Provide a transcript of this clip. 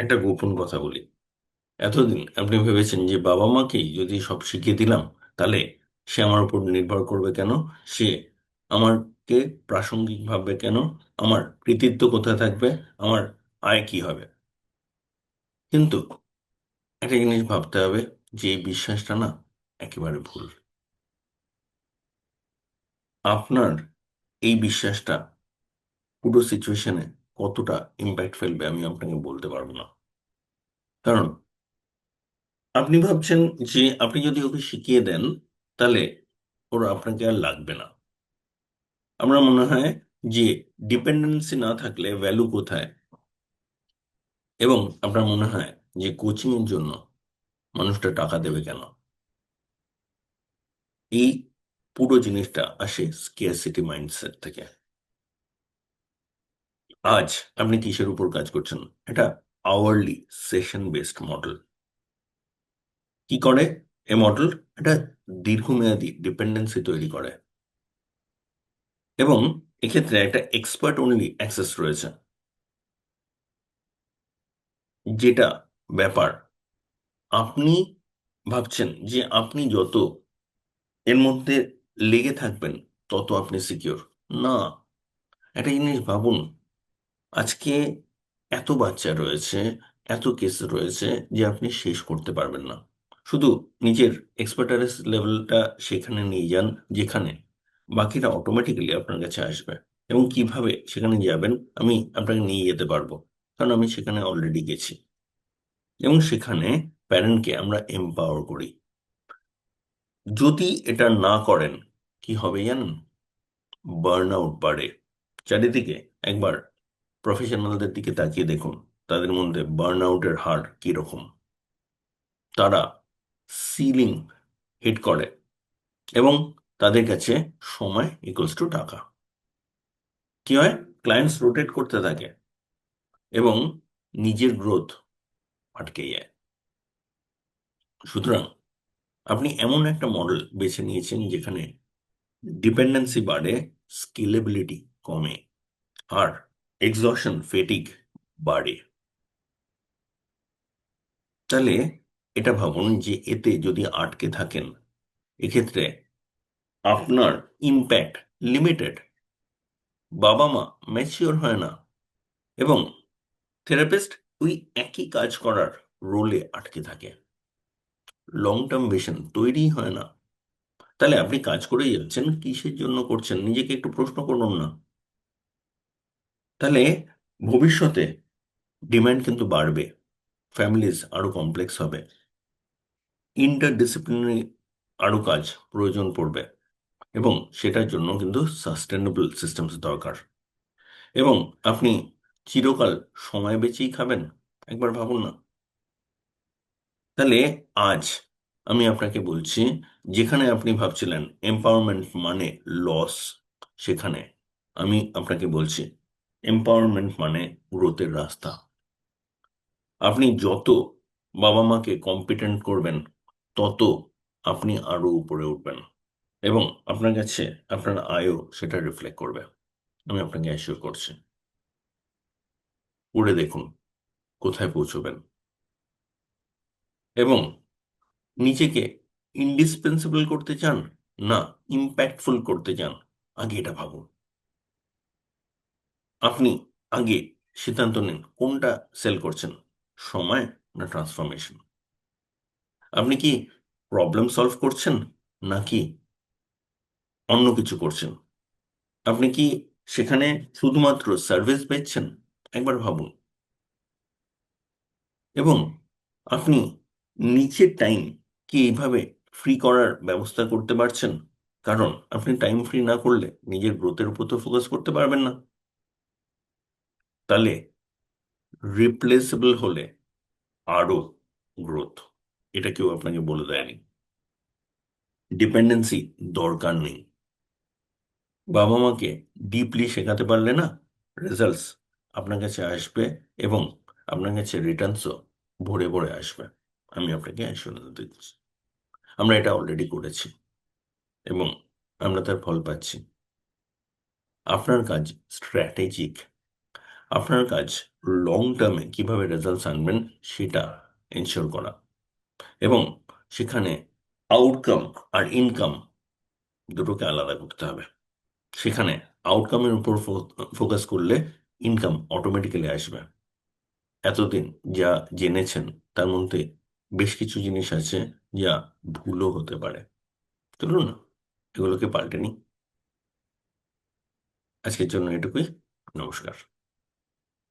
একটা গোপন কথা বলি। এতদিন আপনি ভেবেছেন যে বাবা মাকেই যদি সব শিখিয়ে দিলাম, তাহলে সে আমার উপর নির্ভর করবে কেন? সে আমাকে প্রাসঙ্গিক ভাববে কেন? আমার কৃতিত্ব কোথায় থাকবে? আমার আয় কি হবে? কিন্তু একটা জিনিস ভাবতে হবে যে এই বিশ্বাসটা না একেবারে ভুল। আপনার এই বিশ্বাসটা পুরো সিচুয়েশনে কতটা ইম্প্যাক্ট ফেলবে আমি আপনাকে বলতে পারব না। কারণ আপনি ভাবছেন যে আপনি যদি ওকে শিখিয়ে দেন, তাহলে ওরা আপনাকে আর লাগবে না। আমরা মনে হয় যে ডিপেন্ডেন্সি না থাকলে ভ্যালু কোথায়? এবং আপনার মনে হয় যে কোচিং এর জন্য মানুষটা টাকা দেবে কেন? এই পুরো জিনিসটা আসে স্কেয়ারসিটি মাইন্ডসেট থেকে। আজ আপনি কিসের উপর কাজ করছেন? এটা আওয়ারলি সেশন বেসড মডেল কি করে এ মডেল এটা দীর্ঘমেয়াদী ডিপেন্ডেন্সি তৈরি করে। এবং এক্ষেত্রে একটা এক্সপার্ট অনলি অ্যাক্সেস রয়েছে। যেটা ব্যাপার, আপনি ভাবছেন যে আপনি যত এর মধ্যে লেগে থাকবেন, তত আপনি সিকিওর না, একটা জিনিস ভাবুন আজকে এত বাচ্চা রয়েছে, এত কেস রয়েছে যে আপনি শেষ করতে পারবেন না। শুধু নিজের এক্সপার্টাইজ লেভেলটা সেখানে নিয়ে যান, যেখানে বাকিরা অটোমেটিক্যালি আপনার কাছে আসবে। এবং কীভাবে সেখানে যাবেন, আমি আপনাকে নিয়ে যেতে পারব, কারণ আমি সেখানে অলরেডি গেছি। এবং সেখানে প্যারেন্টকে আমরা এম্পাওয়ার করি। যদি এটা না করেন, কি হবে জানেন? বার্ন আউট বাড়ে। চারিদিকে একবার প্রফেশনালদের দিকে তাকিয়ে দেখুন, তাদের মধ্যে বার্ন আউটের হার কীরকম। তারা সিলিং হিট করে এবং তাদের কাছে সময় ইকুয়ালস টু টাকা। কি হয়? ক্লায়েন্টস রোটেট করতে থাকে এবং নিজের গ্রোথ আটকে যায়। সুতরাং আপনি এমন একটা মডেল বেছে নিয়েছেন যেখানে ডিপেন্ডেন্সি বাড়ে স্কেলেবিলিটি কমে, আর এক্সশন ফেটিক বাড়ে তাহলে এটা ভাবুন যে এতে যদি আটকে থাকেন, এক্ষেত্রে আপনার ইম্প্যাক্ট লিমিটেড বাবা মা ম্যাচিওর হয় না এবং থেরাপিস্ট ওই একই কাজ করার রোলে আটকে থাকে। লং টার্ম ভিশন তৈরি হয় না। তাহলে আপনি কাজ করেই যাচ্ছেন, কিসের জন্য করছেন? নিজেকে একটু প্রশ্ন করুন না। তাহলে ভবিষ্যতে ডিম্যান্ড কিন্তু বাড়বে ফ্যামিলিজ আরও কমপ্লেক্স হবে ইন্টারডিসিপ্লিনারি আরও কাজ, প্রয়োজন পড়বে এবং সেটার জন্য কিন্তু সাস্টেনেবল সিস্টেমস দরকার। এবং আপনি চিরকাল সময় বেঁচেই খাবেন, একবার ভাবুন না। তাহলে আজ আমি আপনাকে বলছি, যেখানে আপনি ভাবছিলেন এম্পাওয়ারমেন্ট মানে লস সেখানে আমি আপনাকে বলছি এম্পাওয়ারমেন্ট মানে গ্রোথের রাস্তা। আপনি যত বাবা মাকে কম্পিটেন্ট করবেন, তত আপনি আরও উপরে উঠবেন এবং আপনার কাছে আপনার আয়ও সেটা রিফ্লেক্ট করবে। আমি আপনাকে অ্যাসিওর করছি। উড়ে দেখুন, কোথায় পৌঁছবেন। এবং নিজেকে ইন্ডিসপেন্সিবল করতে চান না ইম্প্যাক্টফুল করতে চান, আগে এটা ভাবুন। আপনি আগে সিদ্ধান্ত নিন, কোনটা সেল করছেন? সময় না ট্রান্সফরমেশন আপনি কি প্রবলেম সলভ করছেন নাকি অন্য কিছু করছেন? আপনি কি সেখানে শুধুমাত্র সার্ভিস পেয়েছেন? একবার ভাবুন। এবং আপনি নিচের টাইম কি এইভাবে ফ্রি করার ব্যবস্থা করতে পারছেন? কারণ আপনি টাইম ফ্রি না করলে নিজের গ্রোথের উপর তো ফোকাস করতে পারবেন না। তাহলে রিপ্লেসেবল হলে আরও গ্রোথ এটা কেউ আপনাকে বলে দেয়নি। ডিপেন্ডেন্সি দরকার নেই। বাবা মাকে ডিপলি শেখাতে পারলে না রেজাল্টস আপনার কাছে আসবে এবং আপনার কাছে রিটার্নসও ভরে ভরে আসবে। আমি আপনাকে অ্যাসুরেন্স দিচ্ছি। আমরা এটা অলরেডি করেছি এবং আমরা তার ফল পাচ্ছি। আপনার কাজ স্ট্র্যাটেজিক আপনার কাজ লং টার্মে কীভাবে রেজাল্টস আনবেন সেটা এনশিওর করা। এবং সেখানে আউটকাম আর ইনকাম দুটোকে আলাদা করতে হবে। সেখানে আউটকামের উপর ফোকাস করলে ইনকাম অটোমেটিক্যালি আসবে। এতদিন যা জেনেছেন তার মধ্যে বেশ কিছু জিনিস আছে যা ভুলও হতে পারে। চলুন এগুলোকে পাল্টে নিই। আজকের জন্য এটুকুই। নমস্কার।